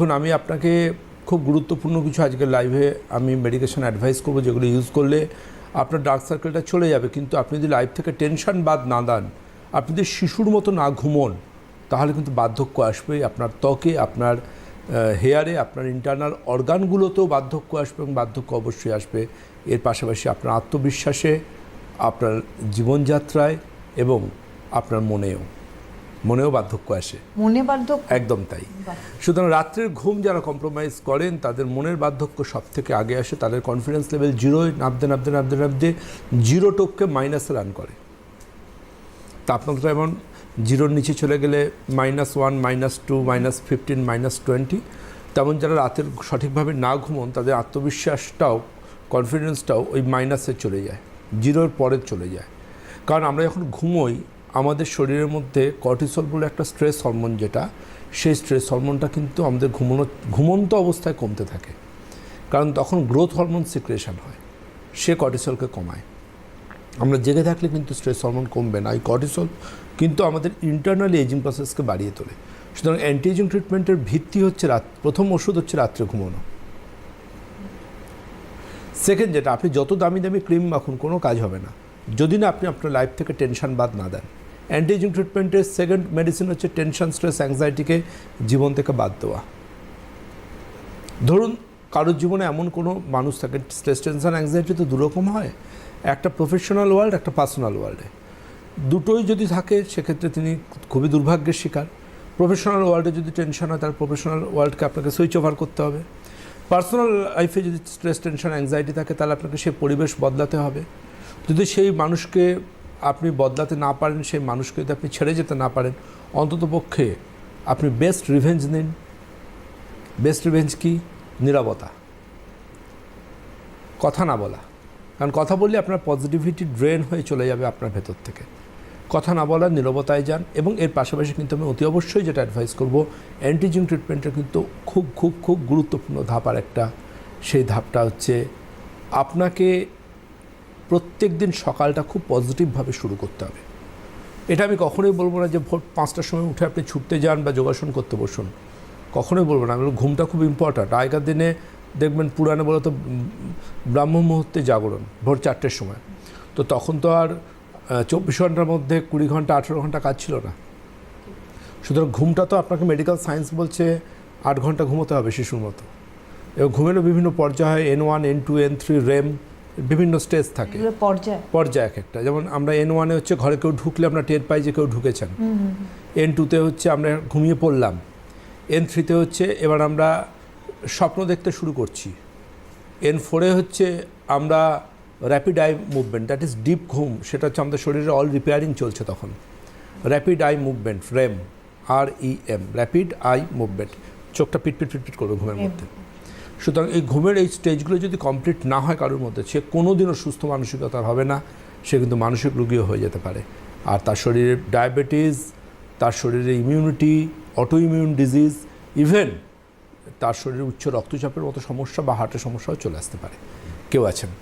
এখন আমি আপনাকে খুব গুরুত্বপূর্ণ কিছু আজকে লাইভে আমি মেডিকেশন অ্যাডভাইস করব যেগুলো ইউজ করলে আপনার ডার্ক সার্কেলটা চলে যাবে। কিন্তু আপনি যদি লাইফ থেকে টেনশন বাদ না দেন, আপনি যদি শিশুর মতো না ঘুমোন, তাহলে কিন্তু বার্ধক্য আসবে আপনার ত্বকে, আপনার হেয়ারে আপনার ইন্টারনাল অর্গানগুলোতেও বার্ধক্য আসবে এবং বার্ধক্য অবশ্যই আসবে। এর পাশাপাশি আপনার আত্মবিশ্বাসে, আপনার জীবনযাত্রায় এবং আপনার মনেও। মনেও বার্ধক্য আসে। মনে বার্ধক্য? একদম তাই। সুতরাং রাত্রের ঘুম যারা কম্প্রোমাইজ করেন তাদের মনের বার্ধক্য সব থেকে আগে আসে তাদের কনফিডেন্স লেভেল জিরোয় নামতে নামতে নামতে নামতে জিরো টোপকে মাইনাসে রান করে। তাপমাত্রা এমন জিরোর নিচে চলে গেলে minus one minus two minus fifteen minus twenty তেমন যারা রাতের সঠিকভাবে না ঘুমন তাদের আত্মবিশ্বাসটাও কনফিডেন্সটাও ওই মাইনাসে চলে যায় জিরোর পরে চলে যায়। কারণ আমরা যখন ঘুমোই আমাদের শরীরের মধ্যে কর্টিসল বলে একটা স্ট্রেস হরমোন যেটা, সেই স্ট্রেস হরমোনটা কিন্তু আমাদের ঘুমনো, ঘুমন্ত অবস্থায় কমতে থাকে। কারণ তখন গ্রোথ হরমোন সিক্রেশন হয়, সে কর্টিসলকে কমায়। আমরা জেগে থাকলে কিন্তু স্ট্রেস হরমোন কমবে না, এই কর্টিসল কিন্তু আমাদের ইন্টারনালি এজিং প্রসেসকে বাড়িয়ে তোলে। সুতরাং অ্যান্টি এজিং ট্রিটমেন্টের ভিত্তি হচ্ছে রাত, প্রথম ওষুধ হচ্ছে রাত্রে ঘুমানো। সেকেন্ড যেটা, আপনি যত দামি দামি ক্রিম মাখুন, কোনো কাজ হবে না। যদি না আপনি আপনার লাইফ থেকে টেনশন বাদ না দেন। অ্যান্টি এজিং ট্রিটমেন্টের সেকেন্ড মেডিসিন হচ্ছে টেনশন স্ট্রেস অ্যাংজাইটিকে জীবন থেকে বাদ দেওয়া। ধরুন, কারোর জীবনে এমন কোনো মানুষ থাকে স্ট্রেস টেনশন অ্যাংজাইটি তো দুরকম হয়, একটা প্রফেশনাল ওয়ার্ল্ড একটা পার্সোনাল ওয়ার্ল্ডে দুটোই যদি থাকে, সেক্ষেত্রে তিনি খুবই দুর্ভাগ্যের শিকার। প্রফেশনাল ওয়ার্ল্ডে যদি টেনশন হয় তার প্রফেশনাল ওয়ার্ল্ডকে আপনাকে সুইচ ওভার করতে হবে। পার্সোনাল লাইফে যদি স্ট্রেস টেনশন অ্যাংজাইটি থাকে, তাহলে আপনাকে সেই পরিবেশ বদলাতে হবে। যদি সেই মানুষকে আপনি বদলাতে না পারেন, সেই মানুষকে যদি আপনি ছেড়ে যেতে না পারেন, অন্তত পক্ষে আপনি বেস্ট রিভেঞ্জ নিন। বেস্ট রিভেঞ্জ কি? নিরবতা। কথা না বলা। কারণ কথা বললে আপনার পজিটিভিটি ড্রেন হয়ে চলে যাবে আপনার ভেতর থেকে। কথা না বলার নিরবতায় যান এবং এর পাশাপাশি কিন্তু আমি অতি অবশ্যই যেটা অ্যাডভাইস করব অ্যান্টিজিং ট্রিটমেন্টের কিন্তু খুব খুব খুব গুরুত্বপূর্ণ ধাপ আর একটা। সেই ধাপটা হচ্ছে আপনাকে প্রত্যেক দিন সকালটা খুব পজিটিভভাবে শুরু করতে হবে। এটা আমি কখনোই বলব না যে ভোর পাঁচটার সময় উঠে আপনি ছুটতে যান বা যোগাসন করতে বসুন। কখনোই বলব না। আমি ঘুমটা খুব ইম্পর্ট্যান্ট আগেকার দিনে দেখবেন পুরাণে বলো তো ব্রাহ্ম মুহূর্তে জাগরণ, ভোর চারটের সময়। তো তখন তো আর চব্বিশ ঘণ্টার মধ্যে কুড়ি ঘণ্টা, আঠেরো ঘণ্টা কাজ ছিল না। সুতরাং ঘুমটা তো আপনাকে মেডিকেল সায়েন্স বলছে, আট ঘণ্টা ঘুমোতে হবে শিশুর মতো। এবং ঘুমেরও বিভিন্ন পর্যায় হয়। N one N two N three REM বিভিন্ন স্টেজ থাকে। পর্যায়। পর্যায় এক একটা। যেমন আমরা এন ওয়ানে হচ্ছে ঘরে কেউ ঢুকলে আমরা টের পাই যে কেউ ঢুকেছেন। এন টুতে হচ্ছে আমরা ঘুমিয়ে পড়লাম। এন থ্রিতে হচ্ছে এবার আমরা স্বপ্ন দেখতে শুরু করছি। এন ফোরে হচ্ছে আমরা rapid eye movement that is deep ঘুম সেটা হচ্ছে আমাদের শরীরে অল রিপেয়ারিং চলছে তখন। Rapid eye movement REM R E M rapid eye movement চোখটা পিটপিট পিটপিট করবে ঘুমের মধ্যে। সুতরাং এই ঘুমের এই স্টেজগুলো যদি কমপ্লিট না হয় কারোর মধ্যে, সে কোনো দিনও সুস্থ মানসিকতার হবে না, সে কিন্তু মানসিক রুগীও হয়ে যেতে পারে। আর তার শরীরে ডায়াবেটিস তার শরীরে immunity auto immune disease even তার শরীরে উচ্চ রক্তচাপের মতো সমস্যা বা হার্টের সমস্যাও চলে আসতে পারে। কেউ আছেন?